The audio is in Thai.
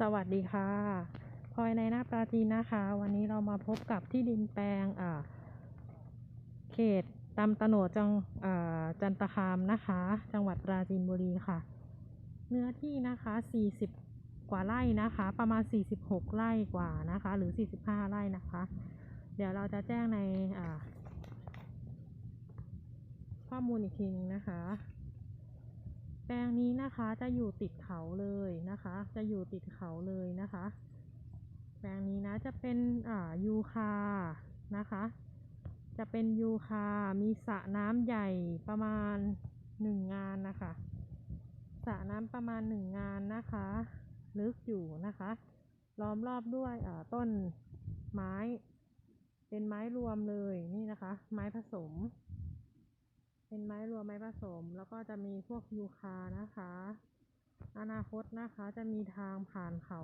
สวัสดีค่ะพลอยในหน้าปราจีนนะคะ วันนี้เรามาพบกับที่ดินแปลงอ่าเขตตำตโนดจังอ่าจันตคามนะคะ จังหวัดปราจีนบุรีค่ะ เนื้อที่นะคะ 40 กว่าไร่นะคะ ประมาณ 46 ไร่กว่านะคะ หรือ 45 ไร่นะคะ เดี๋ยวเราจะแจ้งในอ่าข้อมูลอีกทีนึงนะคะ ปลงนี้นะคะจะอยู่ติดเขาเลยนะคะ จะอยู่ติดเขาเลยนะคะ แปลงนี้นะจะเป็นอ่ายูคานะคะ จะเป็นยูคา มีสระน้ำใหญ่ประมาณหนึ่งงานนะคะสระน้ำประมาณหนึ่งงานนะคะ ลึกอยู่นะคะ ล้อมรอบด้วยอ่าต้นไม้ เป็นไม้รวมเลยนี่นะคะ ไม้ผสม เป็นไม้รวมไม้ผสม แล้วก็จะมีพวกยูคานะคะ อนาคตนะคะจะมีทางผ่านเขา